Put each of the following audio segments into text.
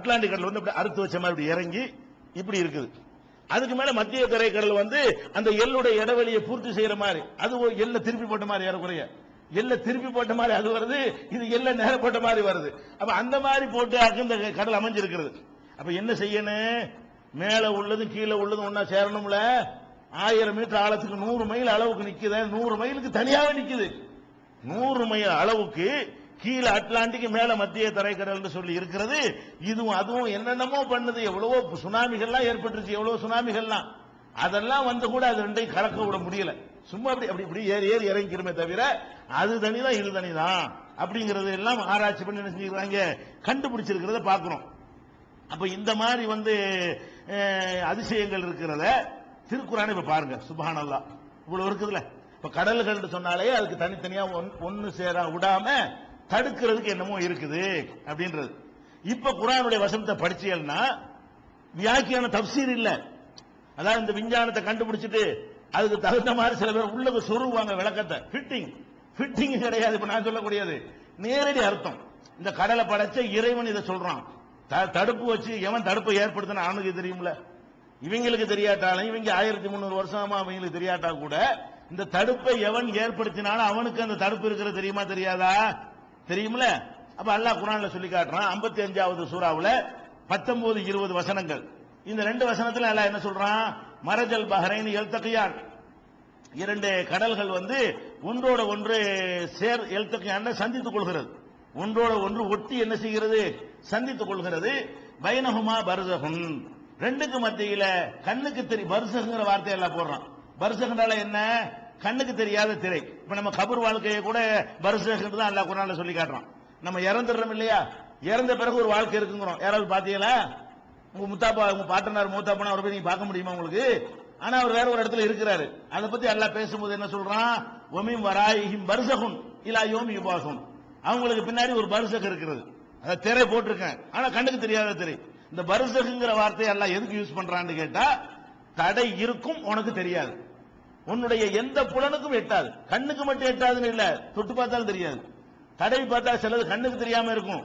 Atlantic கடல் வந்து அப்படி அறுத்து வச்ச மாதிரி இறங்கி இப்படி இருக்குது. அதுக்கு மேல மத்திய தரைக்கடல் வந்து அந்த எள்ளுடைய இடைவெளியை பூர்த்தி செய்யற மாதிரி அது ஒரு எல்லை திருப்பி போட்ட மாதிரி ஏறக்குறைய. எல்லை திருப்பி போட்ட மாதிரி அது வருது இது எல்லை நேர போட்ட மாதிரி வருது. அப்ப அந்த மாதிரி போட்டு ஆக்கு இந்த கடல் அமைஞ்சிருக்கிறது. அப்ப என்ன செய்யணும் மேல உள்ளதும் கீழே உள்ளதும் ஒன்னா சேரணும்ல? ஆயிரம் மீட்டர் ஆழத்துக்கு நூறு மைல் அளவுக்கு நிக்குது நூறு மைலுக்கு தனியாக நிக்குது. நூறு மைல் அளவுக்கு கீழே அட்லாண்டிக் மேல மத்திய தரைக்கடல் சொல்லி இருக்கிறது. இதுவும் அதுவும் என்னென்னமோ பண்ணுது. எவ்வளவோ சுனாமிகள்லாம் ஏற்பட்டுருச்சு. எவ்வளவு சுனாமிகள்லாம். அதெல்லாம் வந்து கூட அது ரெண்டையும் கலக்க விட முடியல. சும்மா அப்படி அப்படி இப்படி ஏறி ஏறி இறங்கிக்கிறமே தவிர அது தனிதான் இது தனிதான் அப்படிங்கறது எல்லாம் ஆராய்ச்சி பண்ணி என்ன செஞ்சுக்கிறாங்க கண்டுபிடிச்சிருக்கிறத பாக்குறோம் அப்ப இந்த மாதிரி வந்து அதிசயங்கள் இருக்கிறத திருக்குறான் இப்ப பாருங்க. சுபானல்லா இவ்வளவு இருக்குதுல்ல. இப்ப கடல்கள் சொன்னாலே அதுக்கு தனித்தனியா ஒன்- ஒண்ணு சேர விடாம தடுக்கிறதுக்கு என்னமோ இருக்குது அப்படின்றது. இப்ப குரானுடைய வசனத்தை படிச்சீங்கன்னா வியாக்கியான தப்சீர் இல்ல. அதாவது இந்த விஞ்ஞானத்தை கண்டுபிடிச்சிட்டு அதுக்கு தகுந்த மாதிரி சில பேர் உள்ளது சொருவாங்க விளக்கத்தை. ஃபிட்டிங் ஃபிட்டிங் கிடையாது இப்ப நான் சொல்லக்கூடியது. நேரடி அர்த்தம். இந்த கடலை படைச்ச இறைவன் இதை சொல்றான். த- தடுப்பு வச்சு எவன் தடுப்பை ஏற்படுத்தின அவனுக்கு தெரியும்ல. இவங்களுக்கு தெரியாட்டாலும் இவங்க ஆயிரத்தி முந்நூறு வருஷமா அவங்களுக்கு தெரியாட்டா கூட இந்த தடுப்பை எவன் ஏற்படுத்தினாலும் அவனுக்கு அந்த தடுப்பு இருக்கிறது தெரியுமா தெரியாதா? தெரியுமில்ல? அப்ப அல்லாஹ் குரான்ல சொல்லி காட்டுறான் 55வது அஞ்சாவது சூறாவில் பத்தொன்பது இருபது வசனங்கள். இந்த ரெண்டு வசனத்தில் அல்லாஹ் என்ன சொல்றான்? மரஜல் பஹரைன் எல்தகையான் இரண்டு கடல்கள் வந்து ஒன்றோட ஒன்று சேர் எழுத்தக்கையான சந்தித்துக் கொள்கிறது. ஒன்றோட ஒன்று ஒட்டி என்ன செய்கிறது? சந்தித்துக் கொள்கிறது. பைனகுமா பர்சகுன் ரெண்டுக்கு மத்தியில கண்ணுக்கு தெரியும் பர்சகுங்கிற வார்த்தையெல்லாம் போடுறான். பர்சகுனால என்ன? கண்ணுக்கு தெரியாத திரை. இப்ப நம்ம கபர் வாழ்க்கையை கூட பர்சகுன்னு தான் அல்லாஹ் குரான்ல சொல்லி காட்டுறோம் நம்ம இறந்துடுறோம் இல்லையா? இறந்த பிறகு ஒரு வாழ்க்கை இருக்குங்கிறோம். யாராவது பாத்தீங்களா உங்க முத்தாப்பா உங்க பாட்டனார் மூத்தாப்பனா அவரை போய் நீங்க பார்க்க முடியுமா உங்களுக்கு? ஆனா அவர் வேற ஒரு இடத்துல இருக்கிறாரு. அதை பத்தி எல்லாம் பேசும்போது என்ன சொல்றான்? ஒமிம் வராயிஹிம் பர்சகுன் இலா யோமி உபாசம் அவங்களுக்கு பின்னாடி ஒரு பர்சக் இருக்கிறது. அதை திரை போட்டிருக்கேன். ஆனா கண்ணுக்கு தெரியாத திரை. இந்த பர்சகுங்கிற வார்த்தையை எல்லாம் எதுக்கு யூஸ் பண்றான்னு கேட்டா தடை இருக்கும் உனக்கு தெரியாது. உன்னுடைய எந்த புலனுக்கும் எட்டாது. கண்ணுக்கு மட்டும் எட்டாதுன்னு இல்ல தொட்டு பார்த்தாலும் தெரியாது. தடவி பார்த்தா சிலது கண்ணுக்கு தெரியாம இருக்கும்.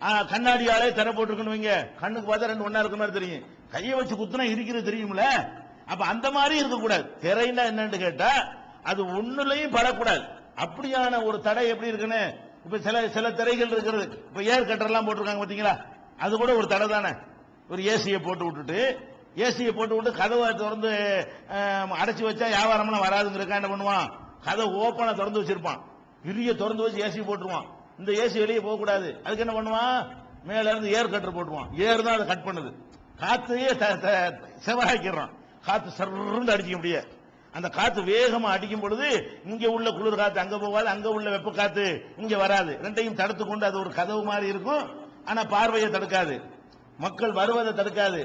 கண்ணாடியாலே திரை போட்டுருக்கணும் வைங்க. கண்ணுக்கு பார்த்தா ரெண்டு ஒன்றா இருக்க மாதிரி தெரியும். கையை வச்சு குத்துனா இருக்கிறது தெரியும்ல? அப்ப அந்த மாதிரி இருக்கக்கூடாது. திரைன்னா என்னன்னு கேட்டா அது ஒண்ணுலையும் படக்கூடாது. அப்படியான ஒரு தடை எப்படி இருக்குன்னு? இப்ப சில சில திரைகள் இருக்கிறது. இப்ப ஏர் கட்டர்லாம் போட்டிருக்காங்க பாத்தீங்களா? அது கூட ஒரு தடை தானே. ஒரு ஏசியை போட்டு விட்டுட்டு ஏசியை போட்டு விட்டு கதவை திறந்து அடைச்சி வச்சா வியாபாரம்லாம் வராதுங்கிறக்கா என்ன பண்ணுவான்? கதை ஓப்பனை திறந்து வச்சிருப்பான். பெரிய திறந்து வச்சு ஏசி போட்டுருவான். இந்த ஏசி வெளியே போகக்கூடாது. அதுக்கு என்ன பண்ணுவான்? மேல இருந்து ஏர் கட்டர் போட்டுருவான். ஏர் தான் அதை கட் பண்ணுது. காத்தையே செவராக்கிடுறான் காற்று சர்ந்து காத்து சர்ன்னு அடிக்க முடியாது அந்த காத்து வேகமா அடிக்கும் பொழுது இங்க உள்ள குளிர் காத்து அங்க போகாது அங்க உள்ள வெப்ப காத்து இங்க வராது. ரெண்டையும் தடுத்து கொண்டு அது ஒரு கதவு மாதிரி இருக்கும். ஆனா பார்வையை தடுக்காது. மக்கள் வருவதை தடுக்காது.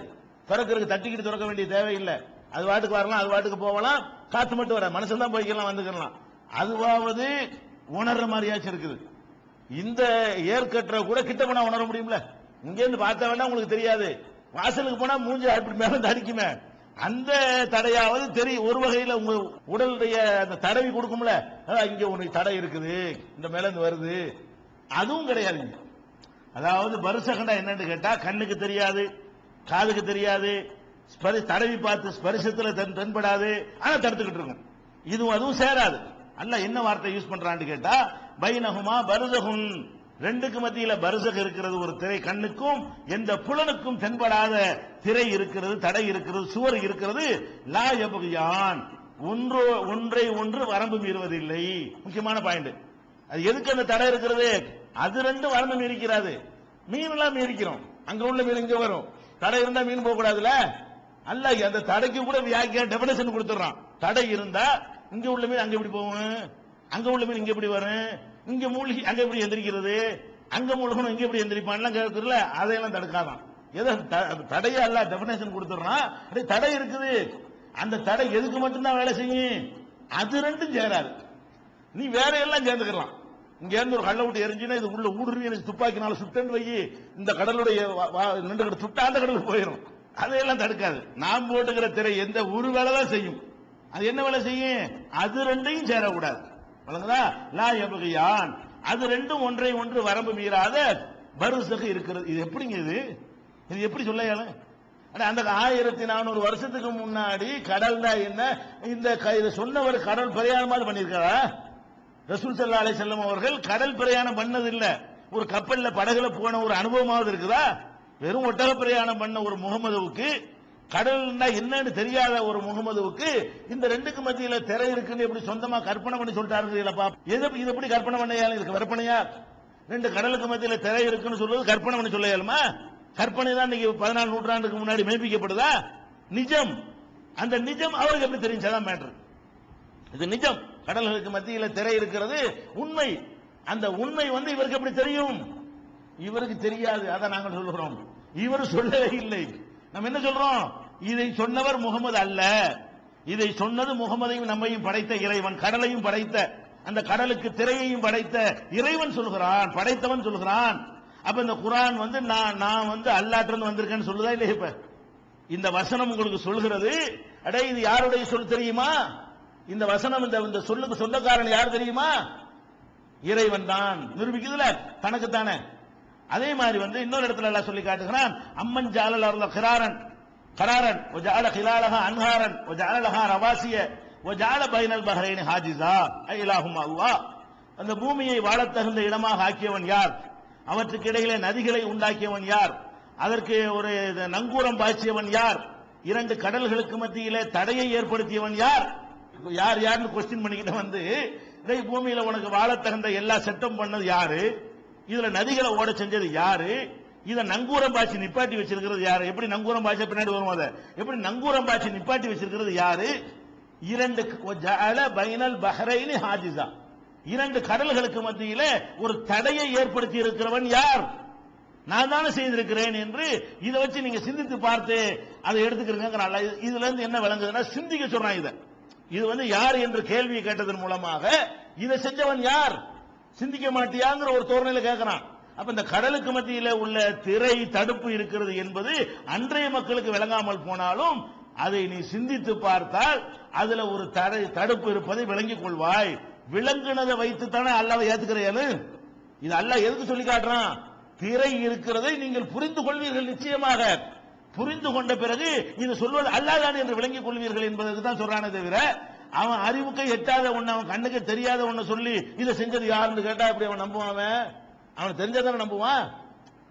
திறக்கிறதுக்கு தட்டிக்கிட்டு திறக்க வேண்டிய தேவையில்லை. அது வாட்டுக்கு வரலாம் அது வாட்டுக்கு போகலாம். காத்து மட்டும் வர மனுஷன் தான் போய்க்கலாம் வந்துக்கலாம். அதுவாவது உணர்ற மாதிரியாச்சும் இருக்குது. இந்த ஏற்கற்ற கூட கிட்ட போனா உணர முடியும்ல? இங்கேருந்து பார்த்தா வேணா உங்களுக்கு தெரியாது. வாசலுக்கு போனா மூஞ்சி அப்படி மேல தடிக்குமே. அந்த தடையாவது தெரியும் ஒரு வகையில உங்க உடலுடைய அந்த தடவி கொடுக்கும்ல? இங்க உனக்கு தடை இருக்குது. இந்த மேல இருந்து வருது. அதுவும் கிடையாது. அதாவது பருசகண்டா என்னன்னு கேட்டா கண்ணுக்கு தெரியாது. காதுக்கு தெரியாது ஸ்பரி- தடவி பார்த்து ஸ்பரிசத்துல தென்படாது ஆனா தடுத்துக்கிட்டு இருக்கும். இதுவும் அதுவும் சேராது. அல்ல என்ன வார்த்தை யூஸ் பண்றான்னு கேட்டா பைனகுமா பருதகுன் ரெண்டுக்கு மத்தியில பருசக இருக்கிறது ஒரு திரை கண்ணுக்கும் எந்த புலனுக்கும் தென்படாத திரை இருக்கிறது தடை இருக்கிறது சுவர் இருக்கிறது லா எபகுயான். ஒன்று ஒன்றை ஒன்று வரம்பு மீறுவதில்லை. முக்கியமான பாயிண்ட் அது எதுக்கு அந்த தடை இருக்கிறது? அது ரெண்டு வரம்பு மீறிக்கிறாது. மீன் எல்லாம் மீறிக்கிறோம். அங்க உள்ள மீன் இங்க வரும். தடை இருந்தா மீன் போக கூடாதுல அல்ல அந்த தடைக்கு கூட வியாக்கிய டெபினேஷன் கொடுத்துறான் தடை இருந்தா இங்க உள்ள மீன் அங்க எப்படி போகும் அங்க உள்ள மீன் இங்க எப்படி வரும்? இங்க மூழ்கி அங்க எப்படி எந்திரிக்கிறது? அங்க மூழ்கணும் இங்க எப்படி எந்திரிப்பான்லாம் கேட்கறதுல அதையெல்லாம் தடுக்காதான். ஏதோ த- தடையா அல்ல டெபினேஷன் கொடுத்துறான் தடை இருக்குது. அந்த தடை எதுக்கு மட்டும்தான் வேலை செய்யும்? அது ரெண்டும் சேராது. நீ வேற எல்லாம் சேர்ந்துக்கலாம். இங்க இருந்து ஒரு கள்ள விட்டு எரிஞ்சுன்னா இது உள்ள ஊடுருவி எனக்கு துப்பாக்கினால சுட்டன்னு வை இந்த கடலுடைய நின்று சுட்டா அந்த கடலுக்கு போயிடும் அதையெல்லாம் தடுக்காது. நாம் போட்டுக்கிற திரை எந்த ஒரு வேலை தான் செய்யும். அது என்ன வேலை செய்யும்? அது ரெண்டையும் சேரக்கூடாது. வழங்குதா? லா எபகையான் அது ரெண்டும் ஒன்றை ஒன்று வரம்பு மீறாத பருசக இருக்கிறது. இது எப்படிங்க இது? இது எப்படி சொல்ல அட, அந்த ஆயிரத்தி நானூறு வருஷத்துக்கு முன்னாடி கடல் தான் என்ன? இந்த சொன்னவர் கடல் பிரயாணமாவது பண்ணியிருக்காரா? ரசூல் சல்லா அலை செல்லம் அவர்கள் கடல் பிரயாணம் பண்ணது இல்ல ஒரு கப்பல்ல படகுல போன ஒரு அனுபவமாவது இருக்குதா? வெறும் ஒட்டக பிரயாணம் பண்ண ஒரு முகமதுவுக்கு கடல்னா என்னன்னு தெரியாத ஒரு முகமதுவுக்கு இந்த ரெண்டுக்கு மத்தியில திரை இருக்குன்னு எப்படி சொந்தமா கற்பனை பண்ணி சொல்லிட்டாருங்களப்பா எது இது எப்படி கற்பனை பண்ணையா இருக்கு கற்பனையா? ரெண்டு கடலுக்கு மத்தியில திரை இருக்குன்னு சொல்றது கற்பனை பண்ணி சொல்ல இயலுமா கற்பனை தான் இன்னைக்கு பதினாலு நூற்றாண்டுக்கு முன்னாடி மெய்ப்பிக்கப்படுதா நிஜம். அந்த நிஜம் அவருக்கு எப்படி தெரிஞ்சதான் மேட்ரு இது நிஜம். கடல்களுக்கு மத்தியில் திரை இருக்கிறது உண்மை. அந்த உண்மை வந்து இவருக்கு எப்படி தெரியும்? இவருக்கு தெரியாது அதை நாங்கள் சொல்லுகிறோம் இவர் சொல்லவே இல்லை. நம்ம என்ன சொல்றோம்? இதை சொன்னவர் முகமது அல்ல. இதை சொன்னது முகமதையும் நம்மையும் படைத்த இறைவன் கடலையும் படைத்த அந்த கடலுக்கு திரையையும் படைத்த இறைவன் சொல்கிறான் படைத்தவன் சொல்கிறான். அப்ப இந்த குரான் வந்து நான் நான் வந்து அல்லாட்டிருந்து வந்திருக்கேன்னு சொல்லுதா இல்லையா இப்ப? இந்த வசனம் உங்களுக்கு சொல்கிறது அடே இது யாருடைய சொல் தெரியுமா? இந்த வசனம் இந்த இந்த சொல்லுக்கு சொந்தக்காரன் யார் தெரியுமா? இறைவன் தான். நிரூபிக்குதுல? தனக்குத்தானே. அதே மாதிரி வந்து இன்னொரு இடத்துல எல்லாம் சொல்லி காட்டுகிறான் அம்மன் ஜாலல் அருள கிராரன். கராரன். ஒஜால ஹிலாலகா அன்ஹாரன். ஒஜாலஹா ரவாசிய. ஒஜால பைனல் பஹரைன் ஹாஜிசா ஐலாஹும் அல்லா அந்த பூமியை வாழத் தகுந்த இடமாக ஆக்கியவன் யார்? அவற்றுக்கு இடையிலே நதிகளை உண்டாக்கியவன் யார்? அதற்கு ஒரு இது நங்கூரம் பாய்ச்சியவன் யார்? இரண்டு கடல்களுக்கு மத்தியிலே தடையை ஏற்படுத்தியவன் யார்? யார் யாருன்னு கொஸ்டின் பண்ணிக்கிட்டு வந்து இந்த பூமியில உனக்கு வாழத் தகுந்த எல்லா செட்டம் பண்ணது யாரு? இதுல நதிகளை ஓட செஞ்சது யாரு? இத நங்கூரம் பாய்ச்சி நிப்பாட்டி வச்சிருக்கிறது யாரு? எப்படி நங்கூரம் பாய்ச்ச பின்னாடி வரும் அதை? எப்படி நங்கூரம் பாய்ச்சி நிப்பாட்டி வச்சிருக்கிறது யாரு? இரண்டு ஜஅல பைனல் பஹ்ரைனி ஹாஜிஸா. இரண்டு கடல்களுக்கு மத்தியில ஒரு தடையை ஏற்படுத்தி இருக்கிறவன் யார்? நான் தானே செய்திருக்கிறேன் என்று இதை வச்சு நீங்க சிந்தித்து பார்த்து அதை எடுத்துக்கிறீங்க இதுல இருந்து என்ன விளங்குதுன்னா சிந்திக்க சொல்றான் இதை. இது வந்து யார் என்று கேள்வி கேட்டதன் மூலமாக இதை செஞ்சவன் யார்? சிந்திக்க மாட்டியாங்கிற ஒரு தோரணையில கேட்கிறான். அப்ப இந்த கடலுக்கு மத்தியில உள்ள திரை தடுப்பு இருக்கிறது என்பது அன்றைய மக்களுக்கு விளங்காமல் போனாலும் அதை நீ சிந்தித்து பார்த்தால் அதுல ஒரு தடை தடுப்பு இருப்பதை விளங்கிக் கொள்வாய். விளங்குனதை வைத்து தானே அல்லாவை ஏத்துக்கிறேன்னு? இது அல்ல எதுக்கு சொல்லி காட்டுறான்? திரை இருக்கிறதை நீங்கள் புரிந்து கொள்வீர்கள் நிச்சயமாக. புரிந்து கொண்ட பிறகு இது சொல்வது அல்லாதான் என்று விளங்கிக் கொள்வீர்கள் என்பதற்கு தான் சொல்றானே தவிர அவன் அறிவுக்கு எட்டாத ஒண்ணு அவன் கண்ணுக்கு தெரியாத ஒண்ணு சொல்லி இதை செஞ்சது யாருன்னு கேட்டா அப்படி அவன் நம்புவான் அவன்? அவன் தெரிஞ்சதான நம்புவான்?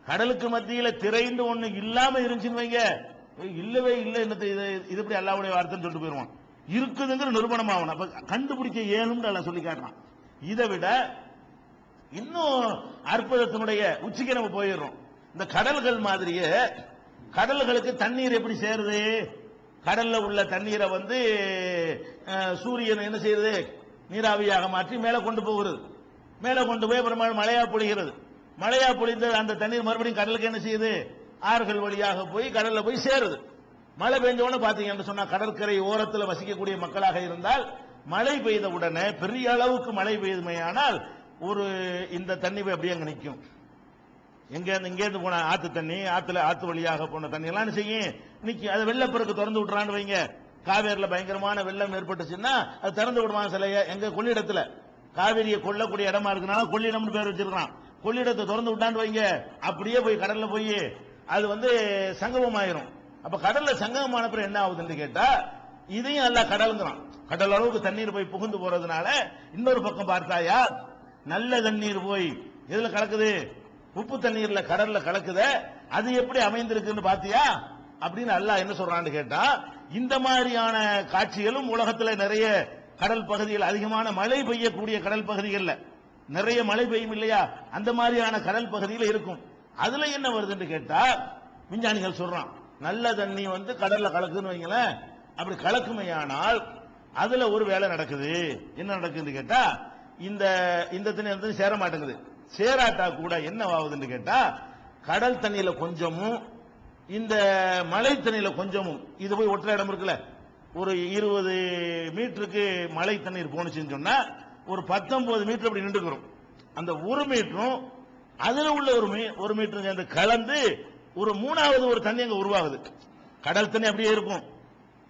கடலுக்கு மத்தியில திரைந்து ஒண்ணு இல்லாம இருந்துச்சுன்னு வைங்க. இல்லவே இல்லை என்னத்தை இது இது இப்படி அல்லாவுடைய வார்த்தைன்னு சொல்லிட்டு போயிருவான் இருக்குதுங்கிற நிறுவனம் ஆகணும். அப்ப கண்டுபிடிக்க ஏனும்னு அல்ல சொல்லி காட்டுறான். இதை விட இன்னும் அற்புதத்தினுடைய உச்சிக்கு நம்ம போயிடுறோம். இந்த கடல்கள் மாதிரியே கடல்களுக்கு தண்ணீர் எப்படி சேருது? கடல்ல உள்ள தண்ணீரை வந்து சூரியன் என்ன செய்யுது? நீராவியாக மாற்றி மேலே கொண்டு போகிறது. மேலே கொண்டு போய் அப்புறமா மழையா பொழிகிறது. மழையா பொழிந்த அந்த தண்ணீர் மறுபடியும் கடலுக்கு என்ன செய்யுது? ஆறுகள் வழியாக போய் கடல்ல போய் சேருது. மழை பெஞ்ச உடனே பாத்தீங்கன்னு சொன்னா கடற்கரை ஓரத்தில் வசிக்கக்கூடிய மக்களாக இருந்தால் மழை பெய்த உடனே பெரிய அளவுக்கு மழை பெய்துமையானால் ஒரு இந்த தண்ணி அப்படியே அங்கே நிற்கும். எங்க இருந்து இங்க இருந்து போன ஆத்து தண்ணி ஆத்துல ஆத்து வழியாக போன தண்ணி. எல்லாம் செய்யும்? இன்னைக்கு அது வெள்ளப்பெருக்கு திறந்து விட்டுறான்னு வைங்க. காவேரியில பயங்கரமான வெள்ளம் ஏற்பட்டுச்சுன்னா அது திறந்து விடுவாங்க சிலைய. எங்க கொள்ளிடத்துல. காவேரியை கொல்லக்கூடிய இடமா இருக்குனால கொள்ளிடம்னு பேர் வச்சிருக்கான் கொள்ளிடத்தை திறந்து விட்டான்னு வைங்க. அப்படியே போய் கடல்ல போய் அது வந்து சங்கமம் ஆயிரும் அப்ப கடல்ல சங்கமமான பிறகு என்ன ஆகுதுன்னு கேட்டா இதையும் நல்லா கடலுங்கிறான். கடல் அளவுக்கு தண்ணீர் போய் புகுந்து போறதுனால இன்னொரு பக்கம் பார்த்தாயா நல்ல தண்ணீர் போய். எதுல கலக்குது? உப்பு தண்ணீர்ல கடல்ல கலக்குத அது எப்படி அமைந்திருக்குன்னு பாத்தியா? அப்படின்னு அல்லாஹ் என்ன சொல்றான்னு கேட்டா இந்த மாதிரியான காட்சிகளும் உலகத்துல நிறைய கடல் பகுதிகள் அதிகமான மழை பெய்யக்கூடிய கடல் பகுதிகள்ல. நிறைய மழை பெய்யும் இல்லையா? அந்த மாதிரியான கடல் பகுதியில் இருக்கும். அதுல என்ன வருதுன்னு கேட்டா விஞ்ஞானிகள் சொல்றான் நல்ல தண்ணி வந்து கடல்ல கலக்குன்னு வைங்களேன். அப்படி கலக்குமையானால் அதுல ஒரு வேலை நடக்குது. என்ன நடக்குதுன்னு கேட்டா இந்த இந்த தண்ணி வந்து சேர மாட்டேங்குது. சேராட்டா கூட என்ன ஆகுதுன்னு கேட்டா கடல் தண்ணியில கொஞ்சமும் இந்த மலை தண்ணியில கொஞ்சமும் இது போய் ஒற்றை இடம் இருக்குல்ல ஒரு இருபது மீட்டருக்கு மழை தண்ணீர் போனுச்சுன்னு சொன்னா ஒரு பத்தொன்பது மீட்டர் அப்படி நின்றுக்கிறோம். அந்த ஒரு மீட்டரும் அதுல உள்ள ஒரு மீ ஒரு மீட்டர் சேர்ந்து கலந்து ஒரு மூணாவது ஒரு தண்ணி அங்க உருவாகுது. கடல் தண்ணி அப்படியே இருக்கும்.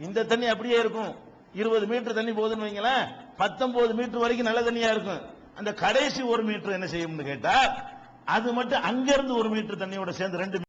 இந்த தண்ணி அப்படியே இருக்கும். இருபது மீட்டர் தண்ணி போகுதுன்னு வைங்களேன் பத்தொன்பது மீட்டர் வரைக்கும் நல்ல தண்ணியா இருக்கும். அந்த கடைசி ஒரு மீட்டர் என்ன செய்யும்னு கேட்டா அது மட்டும் அங்கிருந்து ஒரு மீட்டர் தண்ணியோட சேர்ந்து ரெண்டு